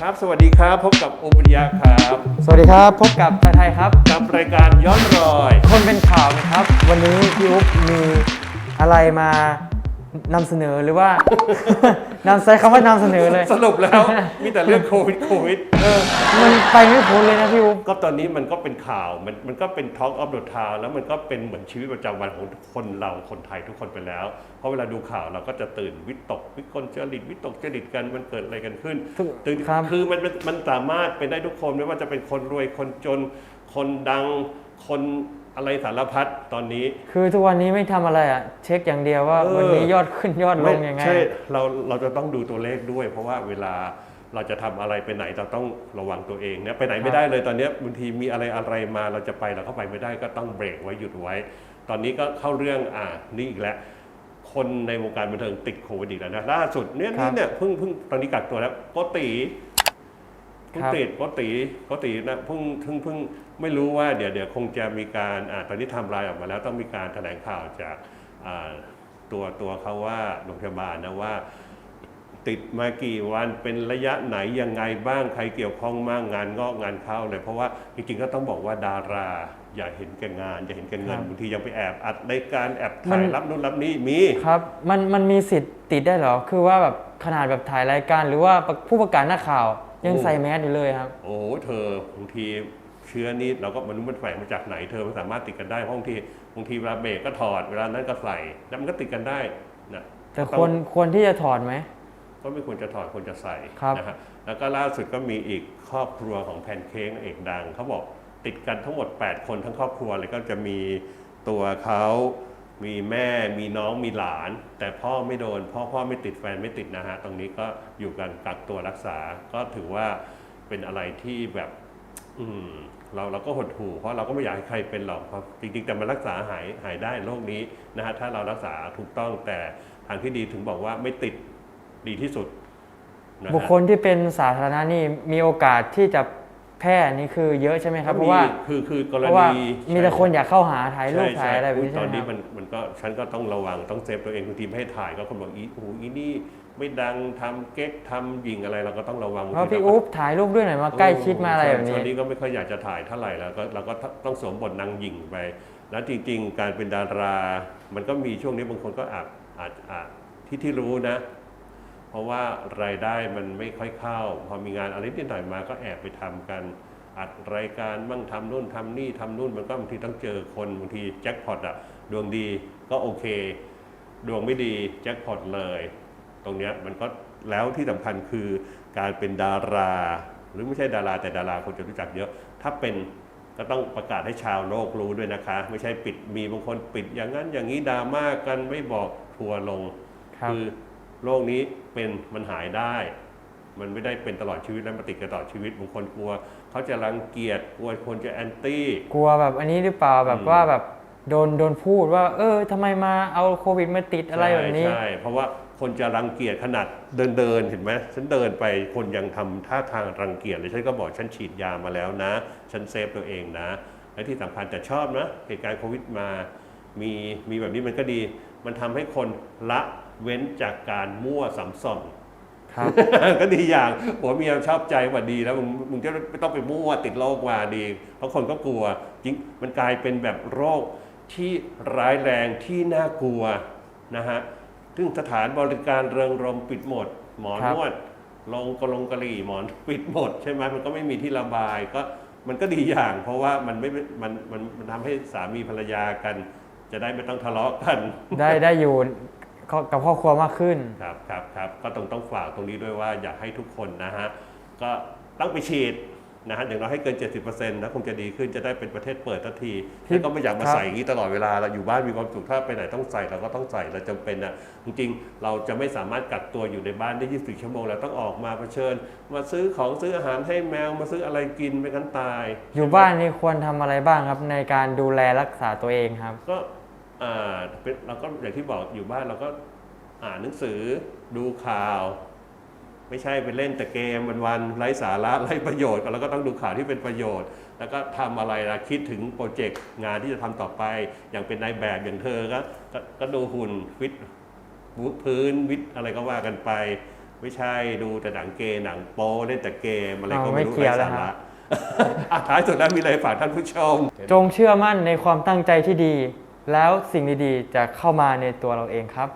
ครับ สวัสดีครับ พบกับอุปริยะครับ สวัสดีครับ พบกับไทยไทยครับ กับรายการย้อนรอย คนเป็นข่าวนะครับ วันนี้พี่อุ๊บมีอะไรมา นำเสนอหรือว่า นำใช้คำว่านำเสนอเลย สรุปแล้วมีแต่เรื่องโควิดโควิดเออมันไปไม่พ้นเลยนะพี่อุ๊บก็ตอนนี้มันก็เป็นข่าวมันมันก็เป็น Talk of the Town แล้วมันก็เป็นเหมือนชีวิตประจำวันของคนเราคนไทยทุกคนไปแล้ว เพราะเวลาดูข่าวเราก็จะตื่นวิตก วิกลจริตวิตกจริตกันมันเกิดอะไรกันขึ้นตื่นครับคือมันมันมันสามารถเป็นได้ทุกคนไม่ว่าจะเป็นคนรวยคนจน คนดังคน อะไรสารพัดตอนนี้ คือทุกวันนี้ไม่ทำอะไรอะ เช็คอย่างเดียวว่าเออ วันนี้ยอดขึ้นยอดลงยังไง ใช่เราเราจะต้องดูตัวเลขด้วย เพราะว่าเวลาเราจะทำอะไรไปไหนเราต้องระวังตัวเองเนี่ยไปไหนไม่ได้เลยตอนเนี้ยบางทีมีอะไรอะไรมาเราจะไปเราเข้าไปไม่ได้ก็ต้องเบรกไว้หยุดไว้ ตอนนี้ก็เข้าเรื่องอ่านี่อีกแล้วคนในวงการบันเทิงติดโควิดอีกแล้วนะล่าสุดเนี่ยครันี่บเนี่ยเพิ่งเพิ่งตอนนี้กักตัวแล้วโกติ เพิ่งครับติดโกติโกตินะเพิ่งเพิ่งเพิ่งไม่รู้ว่าเดี๋ยวเดี๋ยวคงจะมีการอ่าตอนนี้ทำรายออกมาแล้วต้องมีการแถลงข่าวจากอ่าตัวตัวเขาว่าโรงพยาบาลนะว่า ติดมากี่วันเป็นระยะไหนยังไงบ้างใครเกี่ยวข้องมากงานงอกงานเข้าเลยเพราะว่าจริงๆก็ต้องบอกว่าดารา อย่าเห็นแก่งาน อย่าเห็นแก่เงินครับบางทียังไปแอบอัดรายการแอบมัถ่ายนรับนู่นรับนี่มีครับ มันมันมีสิทธิ์ติดได้เหรอคือว่าแบบขนาดแบบถ่ายรายการหรือว่าผู้ประกาศหน้าข่าว ยังใส่แมสอยู่เลยครับ โอ้โหเธอบางทีเชื้อนี้เราก็ไมันมันแฝงมาจากไหนเธอมันสามารถติดกันได้เพราะบางทีบางทีเวลาเบรกก็ถอดเวลานั้นก็ใส่แล้วมันก็ติดกันได้นะแต่ควรควรที่จะถอดไหมก็ไม่ควรจะถอดควรจะใส่ครับนะฮะแล้วก็ล่าสุดก็มีอีกครอบครัวของแพนเค้กนางเอกดังเขาบอกติดกันทั้งหมด 8 คนทั้งครอบครัวเลยก็จะมีตัวเขา มีแม่มีน้องมีหลาน แต่พ่อไม่โดน พ่อพ่อไม่ติดแฟนไม่ติดนะฮะ ตรงนี้ก็อยู่กันกักตัวรักษาก็ถือว่าเป็นอะไรที่แบบ อืมเราเราก็หดหู่เพราะเราก็ไม่อยากให้ใครเป็นหรอกเพราะจริงๆ แต่มันรักษาหายหายได้โรคนี้นะฮะถ้าเรารักษาถูกต้องแต่ทางที่ดีถึงบอกว่าไม่ติดดีที่สุดนะฮะบุคคลที่เป็นสาธารณะนี่มีโอกาสที่จะ แพร่นี่คือเยอะใช่ไหมครับเพราะว่าคือคือกรเพราะว่าณีมีแต่คนอยากเข้าหาถ่ายรูปใช่ถ่ายอะไรแบบอุ๊ยนี้ตใช่อนไหมนี้ครับมันมันก็ฉันก็ต้องระวังต้องเซฟตัวเองบางทีไม่ให้ถ่ายก็คนบอกอีโอ้โหอีนี่ไม่ดังทำเก๊กทำหยิงอะไรเราก็ต้องระวังเพราะพี่บางทีอุ๊บถ่ายรูปด้วยหน่อยมาใกล้ชิดมาอะไรแบบช่นี้วงนี้ก็ไม่ค่อยอยากจะถ่ายเท่าไหร่แล้วก็เราก็ต้องสวมบทนางหญิงไป แล้วจริง ๆ การเป็นดารา มันก็มีช่วงนี้บางคนก็อาจอาจอาจที่ที่รู้นะเพ ราะว่ารายได้มันไม่ค่อยเข้า พอมีงานอะไรนิดหน่อยมาก็แอบไปทำกัน อัดรายการบ้างทำนู่นทำนี่ทำนู่นมันก็บางทีต้องเจอคนบางทีแจ็คพอตอะดวงดีก็โอเค ดวงไม่ดีแจ็คพอตเลย ตรงเนี้ยมันก็แล้วที่สำคัญคือการเป็นดารา หรือไม่ใช่ดาราแต่ดาราคนจะรู้จักเยอะ ถ้าเป็นก็ต้องประกาศให้ชาวโลกรู้ด้วยนะคะ ไม่ใช่ปิดมีบางคนปิดอย่างนั้นอย่างนี้ดราม่ากันไม่บอกทัวร์ลงครับอ โรคนี้เป็นมันหายได้ มันไม่ได้เป็นตลอดชีวิตแล้วมาติดกันตลอดชีวิตบางคนกลัว เขาจะรังเกียจกลัวคนจะแอนตี้ กลัวแบบอันนี้หรือเปล่าแบบอืมว่าแบบโดนโดนพูดว่า เออทำไมมาเอาโควิดมาติดอะไรแบบนี้ ใช่ใช่เพราะว่าคนจะรังเกียจขนาดเดินเดินๆเห็นไหมฉันเดินไปคนยังทำท่าทางรังเกียจเลยฉันก็บอกฉันฉีดยามาแล้วนะ ฉันเซฟตัวเองนะ และที่สำคัญแต่ชอบนะเหตุการณ์โควิดมา มีมีแบบนี้มันก็ดี มันทำให้คนละ เว้นจากการมั่วสัมสอนครับ ก็ดีอย่างผัวเมียชอบใจว่าดีแล้วมึงมึงจะไม่ต้องไปมั่วติดโรคมาดี เพราะคนก็กลัวจริงมันกลายเป็นแบบโรคที่ร้ายแรงที่น่ากลัวนะฮะซึ่งสถานบริการเริงรมย์ปิดหมด หมอนครับวดลงกะลงกะหรี่หมอนปิดหมดใช่ไหมมันก็ไม่มีที่ระบายก็มันก็ดีอย่าง เพราะว่ามันไม่มันมันมันทำให้สามีภรรยากัน จะได้ไม่ต้องทะเลาะกัน ได้ได้อยู่ กับครอบครัวมากขึ้น ครับครับครับก็ต้องต้องฝากตรงนี้ด้วยว่าอยากให้ทุกคนนะฮะก็ต้องไปฉีดนะฮะอย่างน้อยให้เกิน 70%นะคงจะดีขึ้นจะได้เป็นประเทศเปิดทันทีที่แล้วก็ไม่อยากมาครับใส่อย่างนี้ตลอดเวลาเราอยู่บ้านมีความสุขถ้าไปไหนต้องใส่เราก็ต้องใส่เราจำเป็นอะจริงๆ เราจะไม่สามารถกักตัวอยู่ในบ้านได้ 24 ชั่วโมงเราต้องออกมาเผชิญ มาซื้อของซื้ออาหารให้แมวมาซื้ออะไรกินไม่งั้นตาย อยู่บ้านนี่ควรทำอะไรบ้างครับในการดูแลรักษาตัวเองครับก็่านเราก็อย่างที่บอกอยู่บ้านเราก็อ่านหนังสือดูข่าว ไม่ใช่ไปเล่นแต่เกมวันๆไร้สาระไร้ประโยชน์เราก็ต้องดูข่าวที่เป็นประโยชน์ แล้วก็ทำอะไรนะคิดถึงโปรเจกต์งานที่จะทำต่อไป อย่างเป็นนายแบบอย่างเธอก็ก็ดูหุ่นวิดพื้นวิดอะไรก็ว่ากันไป ไม่ใช่ดูแต่หนังเกมหนังโปเล่นแต่เกมอะไรก็ไม่รู้ไร้สาระท้ายสุดแล้วมีอะไรฝากท่านผู้ชม จงเชื่อมั่นในความตั้งใจที่ดี แล้วสิ่งดีๆจะเข้ามาในตัวเราเองครับ